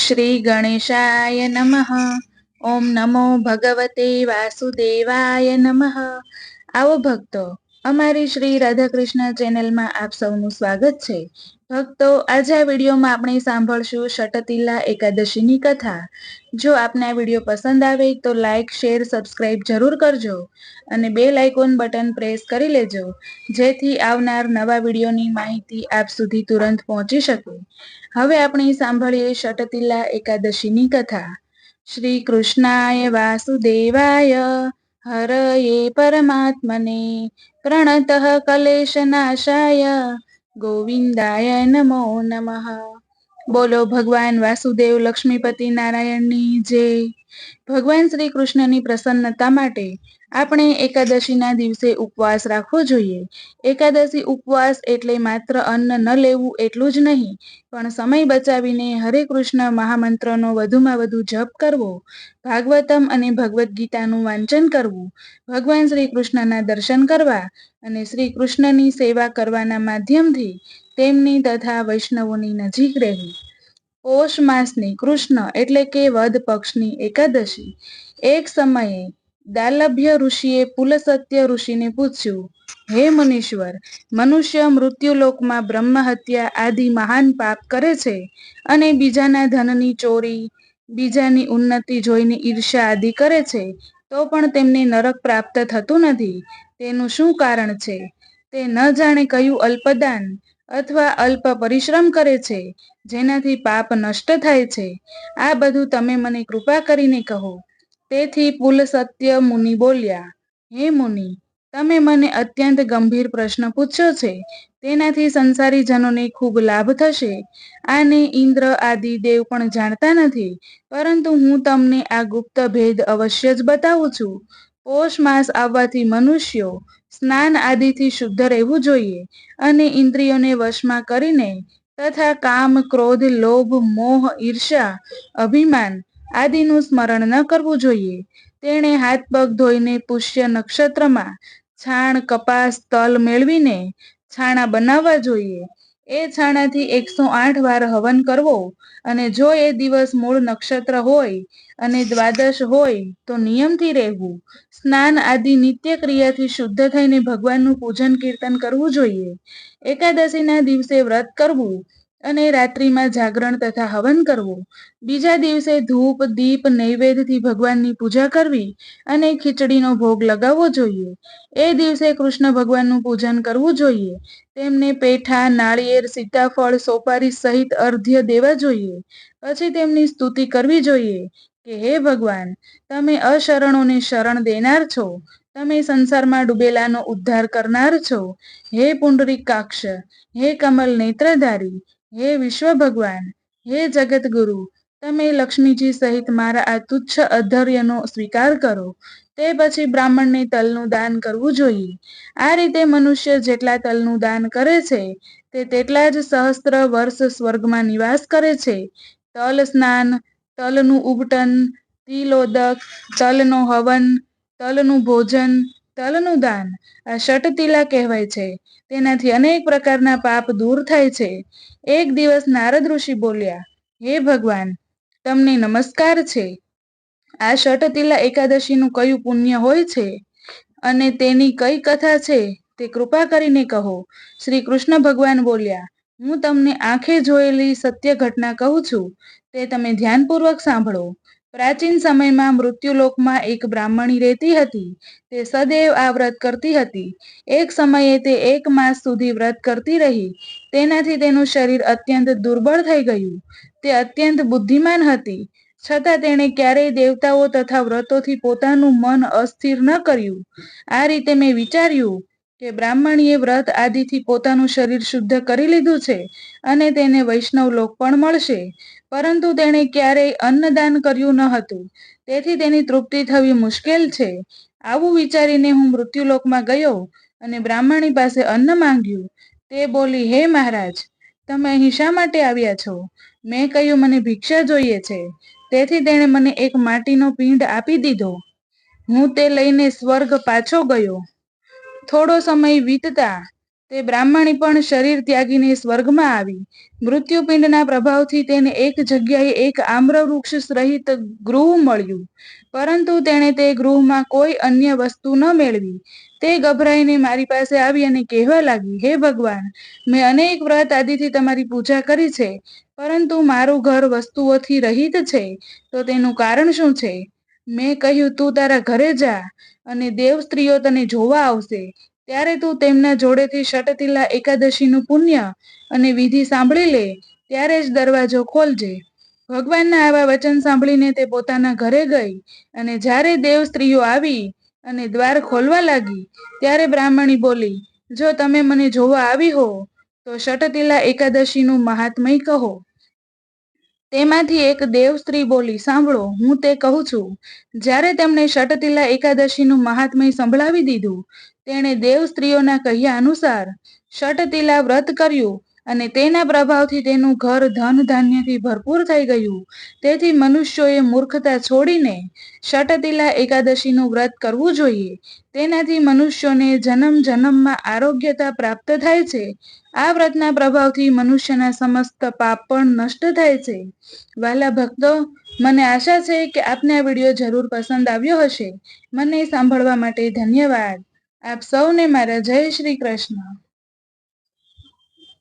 શ્રી ગણેશાય નમઃ ઓમ નમો ભગવતે વાસુદેવાય નમઃ આવો ભક્તો અમારી શ્રી રાધાકૃષ્ણ ચેનલમાં આપ સૌનું સ્વાગત છે. ભક્તો, આજે આ વિડીયોમાં આપણે સાંભળશું શટતિલા એકાદશીની કથા. જો આપને આ વીડિયો પસંદ આવે તો લાઇક શેર, સબસ્ક્રાઇબ જરૂર કરજો અને બે લાઇકોન બટન પ્રેસ કરી લેજો, જેથી આવનાર નવા વિડીયોની માહિતી આપ સુધી તુરંત પહોંચી શકે. હવે આપણે સાંભળીએ શટતિલા એકાદશીની કથા. શ્રી કૃષ્ણાય વાસુદેવાય હરયે પરમાત્મને પ્રણત કલેશનાશાય ગોવિંદાય નમો નમઃ બોલો ભગવાન વાસુદેવ લક્ષ્મીપતિ નારાયણની જય ભગવાન શ્રી કૃષ્ણની પ્રસન્નતા માટે આપણે એકાદશીના દિવસે ઉપવાસ રાખવો જોઈએ. એકાદશી ઉપવાસ એટલે માત્ર અન્ન ન લેવું એટલું જ નહીં, પણ સમય બચાવીને હરે કૃષ્ણ મહામંત્રનો વધુમાં વધુ જપ કરવો, ભાગવતમ અને ભગવદ્ ગીતાનું વાંચન કરવું, ભગવાન શ્રી કૃષ્ણના દર્શન કરવા અને શ્રી કૃષ્ણની સેવા કરવાના માધ્યમથી તેમની તથા વૈષ્ણવોની નજીક રહેવું. પોષ માસની કૃષ્ણ એટલે કે વદ પક્ષની એકાદશી. એક સમયે દાલભ્ય ઋષિએ પુલસત્ય ઋષિને પૂછ્યું, હે મનીશ્વર, મનુષ્ય મૃત્યુલોકમાં બ્રહ્મ હત્યા આદિ મહાન પાપ કરે છે? અને બીજાના ધનની ચોરી, બીજાની ઉન્નતિ જોઈને ઈર્ષા આદિ કરે છે? તો પણ તેમને નરક પ્રાપ્ત થતું નથી. તેનું શું કારણ છે? તે ન જાણે કયું અલ્પદાન અથવા અલ્પ પરિશ્રમ કરે છે, જેનાથી પાપ નષ્ટ થાય છે. આ બધું તમે મને કૃપા કરીને કહો. તેથી પુલ સત્ય મુનિ બોલ્યા, હે મુનિ, તમે મને અત્યંત ગંભીર પ્રશ્ન પૂછ્યો છે. તેનાથી સંસારી જનોને ખૂબ લાભ થશે. આને ઇન્દ્ર આદિ દેવ પણ જાણતા નથી, પરંતુ હું તમને આ ગુપ્ત ભેદ અવશ્ય જ બતાવું છું. પોષ માસ આવવાથી મનુષ્યો સ્નાન આદિથી શુદ્ધ રહેવું જોઈએ અને ઇન્દ્રિયોને વશમાં કરીને તથા કામ, ક્રોધ, લોભ, મોહ ઈર્ષા અભિમાન આદિનું સ્મરણ ન કરવું જોઈએ. તેણે હાથ પગ ધોઈને પુષ્ય નક્ષત્રમાં છાણ, કપાસ, તલ મેળવીને છાણા બનાવવા જોઈએ. એ છાણાથી એકસો આઠ વાર હવન કરવો અને જો એ દિવસ મૂળ નક્ષત્ર હોય અને દ્વાદશ હોય તો નિયમથી રહેવું. સ્નાન આદિ નિત્ય ક્રિયાથી શુદ્ધ થઈને ભગવાનનું પૂજન કીર્તન કરવું જોઈએ. એકાદશીના દિવસે વ્રત કરવું અને રાત્રિમાં જાગરણ તથા હવન કરવું. બીજા દિવસે ધૂપ, દીપ, નૈવેદ્યથી ભગવાનની પૂજા કરવી અને ખીચડીનો ભોગ લગાવવો જોઈએ. એ દિવસે કૃષ્ણ ભગવાનનું પૂજન કરવું જોઈએ. તેમને પેઠા, નાળિયેર, સીતાફળ, સોપારી સહિત અર્ધ્ય દેવા જોઈએ. પછી તેમની સ્તુતિ કરવી જોઈએ કે, હે ભગવાન, તમે અશરણોને શરણ દેનાર છો. તમે સંસારમાં ડૂબેલાનો ઉદ્ધાર કરનાર છો. હે પુંડરીકાક્ષ, હે કમલ નેત્રધારી હે વિશ્વ ભગવાન હે જગત ગુરુ તમે લક્ષ્મીજી સહિત મારા આ તુચ્છ અધર્યનો સ્વીકાર કરો. તે પછી બ્રાહ્મણને તલનું દાન કરવું જોઈએ. આ રીતે મનુષ્ય જેટલા તલનું દાન કરે છે, તે તેટલા જ સહસ્ત્ર વર્ષ સ્વર્ગમાં નિવાસ કરે છે. તલ સ્નાન, તલનું ઉબટન તિલોદક, તલનો હવન, તલનું ભોજન તલનું દાન, આ ષટતિલા કહેવાય છે. તેનાથી અનેક પ્રકારના પાપ દૂર થાય છે. એક દિવસ નારદ ઋષિ બોલ્યા, હે ભગવાન, તમને નમસ્કાર છે. આ ષટતિલા એકાદશીનું કયું પુણ્ય હોય છે? અને તેની કઈ કથા છે? તે કૃપા કરીને કહો. શ્રી કૃષ્ણ ભગવાન બોલ્યા, હું તમને આંખે જોયેલી સત્ય ઘટના કહું છું. તે તમે ધ્યાનપૂર્વક સાંભળો. પ્રાચીન સમયમાં મૃત્યુલોકમાં એક બ્રાહ્મણી રહેતી હતી. તે સદૈવ આ વ્રત કરતી હતી. એક સમયે તે એક માસ સુધી વ્રત કરતી રહી. તેનાથી તેનું શરીર અત્યંત દુર્બળ થઈ ગયું. તે અત્યંત બુદ્ધિમાન હતી. છતાં તેણે ક્યારેય દેવતાઓ તથા વ્રતોથી પોતાનું મન અસ્થિર ન કર્યું. આ રીતે મેં વિચાર્યું કે બ્રાહ્મણીએ વ્રત આદિથી પોતાનું શરીર શુદ્ધ કરી લીધું છે અને તેને વૈષ્ણવ લોક પણ મળશે. પરંતુ તેણે ક્યારેય અન્નદાન કર્યું ન હતું. તેથી તેની તૃપ્તિ થવી મુશ્કેલ છે. આવું વિચારીને હું મૃત્યુલોકમાં ગયો અને બ્રાહ્મણી પાસે અન્ન માંગ્યું. તે બોલી, હે મહારાજ, તમે અહીં શા માટે આવ્યા છો? મેં કહ્યું, મને ભિક્ષા જોઈએ છે. તેથી તેણે મને એક માટીનો પિંડ આપી દીધો. હું તે લઈને સ્વર્ગ પાછો ગયો. થોડો સમય વીતતા તે બ્રાહ્મણી પણ શરીર ત્યાગીને સ્વર્ગમાં આવી. મૃત્યુપિંડના પ્રભાવથી તેને એક જગ્યાએ એક આમ્ર વૃક્ષ સહિત ગૃહ મળ્યું. પરંતુ તેણે તે ગૃહમાં કોઈ અન્ય વસ્તુ ન મેળવી. તે ગભરાઈને મારી પાસે આવી અને કહેવા લાગી, હે ભગવાન, મેં અનેક વ્રત આદિથી તમારી પૂજા કરી છે, પરંતુ મારું ઘર વસ્તુઓથી રહિત છે, તો તેનું કારણ શું છે? મેં કહ્યું, તું તારા ઘરે જા અને દેવ સ્ત્રીઓ તને જોવા આવશે. ત્યારે તું તેમના જોડેથી ષટતિલા એકાદશીનું પુણ્ય અને વિધિ સાંભળી લે, ત્યારે જ દરવાજો ખોલજે. ભગવાનના આવા વચન સાંભળીને તે પોતાના ઘરે ગઈ અને જ્યારે દેવ સ્ત્રીઓ આવી અને દ્વાર ખોલવા લાગી, ત્યારે બ્રાહ્મણી બોલી, જો તમે મને જોવા આવી હો, તો શટતિલા એકાદશીનું મહાત્મય કહો. તેમાંથી એક દેવ સ્ત્રી બોલી, સાંભળો, હું તે કહું છું. જ્યારે તેમણે ષટતિલા એકાદશીનું મહાત્મય સંભળાવી દીધું, તેણે દેવ સ્ત્રીઓના કહ્યા અનુસાર ષટતિલા વ્રત કર્યું. અને તેના પ્રભાવથી તેનું ઘર ધન ધાન્યથી ભરપૂર થઈ ગયું. તેથી મનુષ્યોએ મૂર્ખતા છોડીને શટતિલા એકાદશીનું વ્રત કરવું જોઈએ. તેનાથી મનુષ્યોને જન્મ જન્મમાં આરોગ્યતા પ્રાપ્ત થાય છે. આ વ્રતના પ્રભાવથી મનુષ્યના સમસ્ત પાપ પણ નષ્ટ થાય છે. વાલા ભક્તો, મને આશા છે કે આપને આ વીડિયો જરૂર પસંદ આવ્યો હશે. મને સાંભળવા માટે ધન્યવાદ. આપ સૌને મારા જય શ્રી કૃષ્ણ.